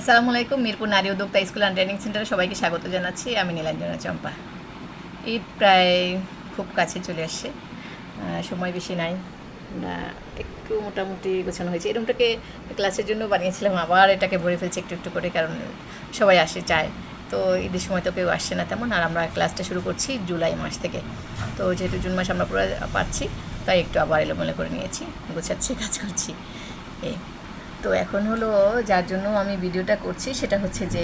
আসসালামু আলাইকুম মিরপুর নারী উদ্যোক্তা স্কুল অ্যান্ড ট্রেনিং সেন্টারে সবাইকে স্বাগত জানাচ্ছি। আমি নীলাঞ্জনা চম্পা। ঈদ প্রায় খুব কাছে চলে আসছে। সময় বেশি নাই। একটু মোটামুটি গোছানো হয়েছে। এরকমটাকে ক্লাসের জন্য বানিয়েছিলাম, আবার এটাকে ভরে ফেলছি একটু একটু করে, কারণ সবাই আসে, চায়। তো ঈদের সময় তো কেউ আসছে না তেমন, আর আমরা ক্লাসটা শুরু করছি জুলাই মাস থেকে। তো যেহেতু জুন মাস আমরা পুরো পাচ্ছি তাই একটু আবার এলোমেলো করে নিয়েছি, গোছাচ্ছি, কাজ করছি। এই। তো এখন হলো যার জন্য আমি ভিডিওটা করছি, সেটা হচ্ছে যে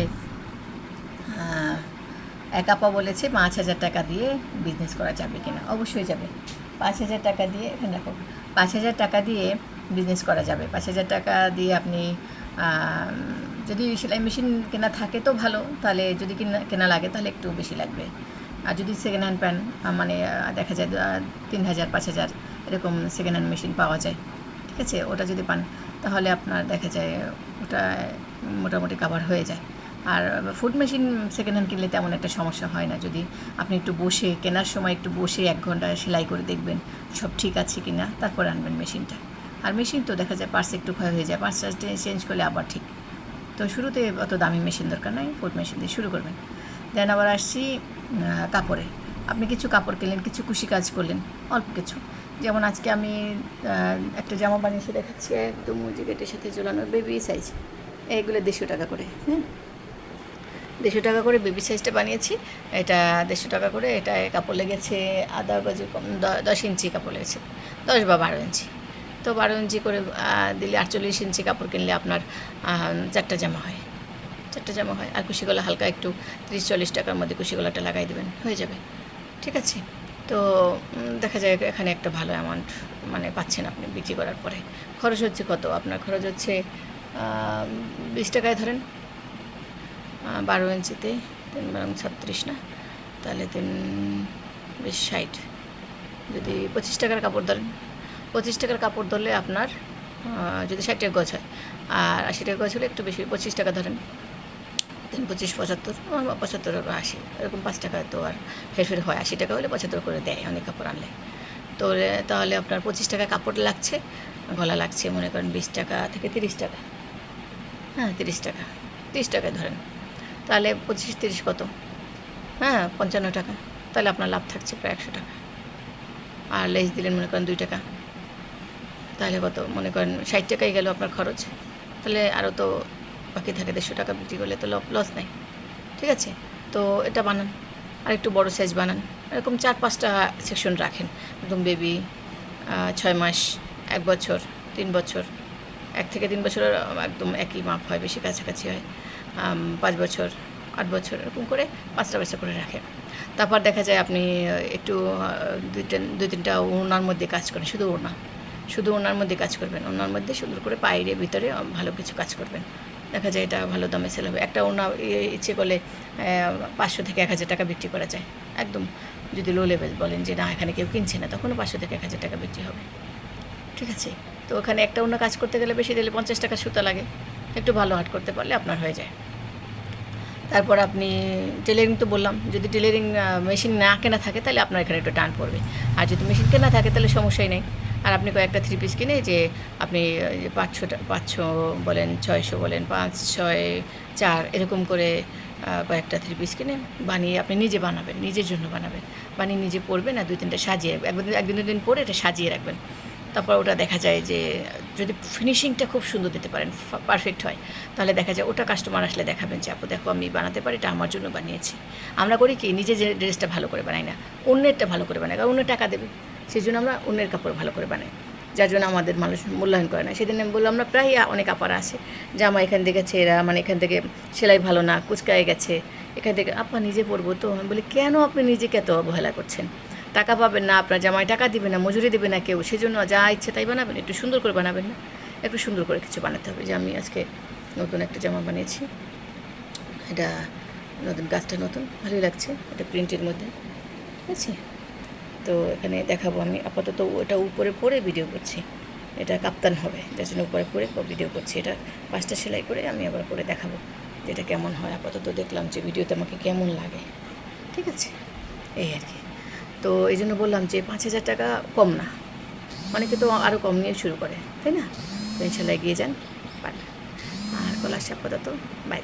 এক আপা বলেছে পাঁচ হাজার টাকা দিয়ে বিজনেস করা যাবে কিনা। অবশ্যই যাবে। পাঁচ হাজার টাকা দিয়ে, এখানে দেখো, পাঁচ হাজার টাকা দিয়ে বিজনেস করা যাবে। পাঁচ হাজার টাকা দিয়ে আপনি যদি সেলাই মেশিন কেনা থাকে তো ভালো, তাহলে যদি কেনা কেনা লাগে তাহলে একটু বেশি লাগবে। আর যদি সেকেন্ড হ্যান্ড প্যান মানে দেখা যায় তিন হাজার, পাঁচ হাজার এরকম সেকেন্ড হ্যান্ড মেশিন পাওয়া যায়। ঠিক আছে? ওটা যদি পান তাহলে আপনার দেখা যায় ওটা মোটামুটি কাভার হয়ে যায়। আর ফুড মেশিন সেকেন্ড হ্যান্ড কিনলে তেমন একটা সমস্যা হয় না। যদি আপনি একটু বসে, কেনার সময় একটু বসে এক ঘণ্টা সেলাই করে দেখবেন সব ঠিক আছে কি না তারপর আনবেন মেশিনটা আর মেশিন তো দেখা যায় পার্স একটু ক্ষয় হয়ে যায় পার্সটা চেঞ্জ করলে আবার ঠিক। তো শুরুতে অত দামি মেশিন দরকার নাই ফুড মেশিন দিয়ে শুরু করবেন। দেন আবার আসছি কাপড়ে। আপনি কিছু কাপড় কিনলেন, কিছু কুশি কাজ করলেন, অল্প কিছু। যেমন আজকে আমি একটা জামা বানিয়েছি দেখাচ্ছি, একদম জ্যাকেটের সাথে ঝোলানো বেবি সাইজ এগুলো দেড়শো টাকা করে হ্যাঁ দেড়শো টাকা করে বেবি সাইজটা বানিয়েছি। এটা দেড়শো টাকা করে, এটা কাপড় লেগেছে আধা বাজু কম দশ ইঞ্চি কাপড় লেগেছে, দশ বা বারো ইঞ্চি। তো বারো ইঞ্চি করে দিলে আটচল্লিশ ইঞ্চি কাপড় কিনলে আপনার চারটা জামা হয়। চারটা জামা হয়, আর কুশিগলা হালকা একটু তিরিশ চল্লিশ টাকার মধ্যে কুশিগলাটা লাগাই দেবেন, হয়ে যাবে। ঠিক আছে? তো দেখা যায় এখানে একটা ভালো অ্যামাউন্ট মানে পাচ্ছেন আপনি বিক্রি করার পরে। খরচ হচ্ছে কত? আপনার খরচ হচ্ছে বিশ টাকায় ধরেন। বারো ইঞ্চিতে, তিন বারং ছত্রিশ, না? তাহলে তিন, বিশ ষাট। যদি পঁচিশ টাকার কাপড় ধরেন, পঁচিশ টাকার কাপড় ধরলে আপনার যদি ষাট টাকা গজ হয়, আর আশি টাকা গজ হলে একটু বেশি, পঁচিশ টাকা ধরেন। পঁচিশ, পঁচাত্তর পঁচাত্তর বা আশি। এরকম পাঁচ টাকা তো আর হেরফের হয়। আশি টাকা হলে পঁচাত্তর করে দেয় অনেক কাপড় আনলে। তো তাহলে আপনার পঁচিশ টাকা কাপড় লাগছে, গলা লাগছে, মনে করেন বিশ টাকা থেকে তিরিশ টাকা। হ্যাঁ তিরিশ টাকা, তিরিশ টাকায় ধরেন। তাহলে পঁচিশ, তিরিশ কত? হ্যাঁ পঞ্চান্ন টাকা। তাহলে আপনার লাভ থাকছে প্রায় একশো টাকা। আর লেস দিলেন মনে করেন দুই টাকা। তাহলে কত? মনে করেন ষাট টাকাই গেল আপনার খরচ। তাহলে আরও তো বাকি থাকে দেড়শো টাকা বিক্রি করলে তো লস নাই। ঠিক আছে? তো এটা বানান আর একটু বড় সাইজ বানান। এরকম চার পাঁচটা সেকশন রাখেন। একদম বেবি ছয় মাস, এক বছর, তিন বছর। এক থেকে তিন বছর একদম একই মাপ হয়, বেশি কাছাকাছি হয়। পাঁচ বছর, আট বছর, এরকম করে পাঁচটা বাচ্চা করে রাখেন তারপর দেখা যায় আপনি একটু দুই তিন, দুই তিনটা ওনার মধ্যে কাজ করেন, শুধু ওনা শুধু ওনার মধ্যে কাজ করবেন। ওনার মধ্যে সুন্দর করে বাইরে ভিতরে ভালো কিছু কাজ করবেন। দেখা যায় এটা ভালো দামে সেল হবে। একটা ওনা ইচ্ছে করলে পাঁচশো থেকে এক হাজার টাকা বিক্রি করা যায়। একদম যদি লো লেভেল বলেন যে না, এখানে কেউ কিনছে না, তখনও পাঁচশো থেকে এক হাজার টাকা বিক্রি হবে। ঠিক আছে? তো ওখানে একটা অন্য কাজ করতে গেলে বেশি দিলে পঞ্চাশ টাকা সুতা লাগে। একটু ভালো হাট করতে পারলে আপনার হয়ে যায়। তারপর আপনি টেলারিং তো বললাম, যদি টেলারিং মেশিন না কেনা থাকে তাহলে আপনার এখানে একটু টান পড়বে। আর যদি মেশিন কেনা থাকে তাহলে সমস্যাই নেই। আর আপনি কয়েকটা থ্রি পিস কিনে যে আপনি ওই যে পাঁচশো টা- পাঁচশো বলেন, ছয়শো বলেন, পাঁচ, ছয়, চার, এরকম করে কয়েকটা থ্রি পিস কিনে বানিয়ে আপনি নিজে বানাবেন, নিজের জন্য বানাবেন। বানিয়ে নিজে পরবেন আর দুই তিনটা সাজিয়ে একদিন একদিন, দুদিন পরে এটা সাজিয়ে রাখবেন। তারপর ওটা দেখা যায় যে যদি ফিনিশিংটা খুব সুন্দর দিতে পারেন পারফেক্ট হয়, তাহলে দেখা যায় ওটা কাস্টমার আসলে দেখাবেন যে, আপু, দেখো আমি বানাতে পারি, এটা আমার জন্য বানিয়েছি। আমরা করি কি নিজে যে ড্রেসটা ভালো করে বানাই না, অন্যেরটা ভালো করে বানাই, কারণ অন্য টাকা দেবে। সেই জন্য আমরা অন্যের কাপড় ভালো করে বানাই। যার জন্য আমাদের মানুষ মূল্যায়ন করে না। সেদিন আমি বললাম, আমরা প্রায় অনেক আপারা যে আমার এখান থেকে ছেঁড়া মানে এখান থেকে সেলাই ভালো না, কুচকায় গেছে। এখান থেকে আপা নিজে পরবো তো? আমি বলি, কেন আপনি নিজেকে এত অবহেলা করছেন? টাকা পাবেন না, আপনার জামাই টাকা দিবে না, মজুরি দেবে না কেউ। সেজন্য যা ইচ্ছে তাই বানাবেন, একটু সুন্দর করে বানাবেন না? একটু সুন্দর করে কিছু বানাতে হবে। যে আমি আজকে নতুন একটা জামা বানিয়েছি। এটা নতুন, গাছটা নতুন, ভালোই লাগছে। এটা প্রিন্টের মধ্যে। ঠিক আছে তো এখানে দেখাবো আমি আপাতত ওটা উপরে পরে ভিডিও করছি। এটা কাপ্তান হবে, যার জন্য উপরে পরে ভিডিও করছি। এটা পাঁচটা সেলাই করে আমি আবার করে দেখাবো যে এটা কেমন হয়। আপাতত দেখলাম যে ভিডিওতে আমাকে কেমন লাগে। ঠিক আছে? এই আর কি। তো এই জন্য বললাম যে পাঁচ হাজার টাকা কম না। অনেকে তো আরও কম নিয়ে শুরু করে, তাই না? তো ইনশাল্লাহ এগিয়ে যান। পারবেন আর আসছে আপাতত। বাই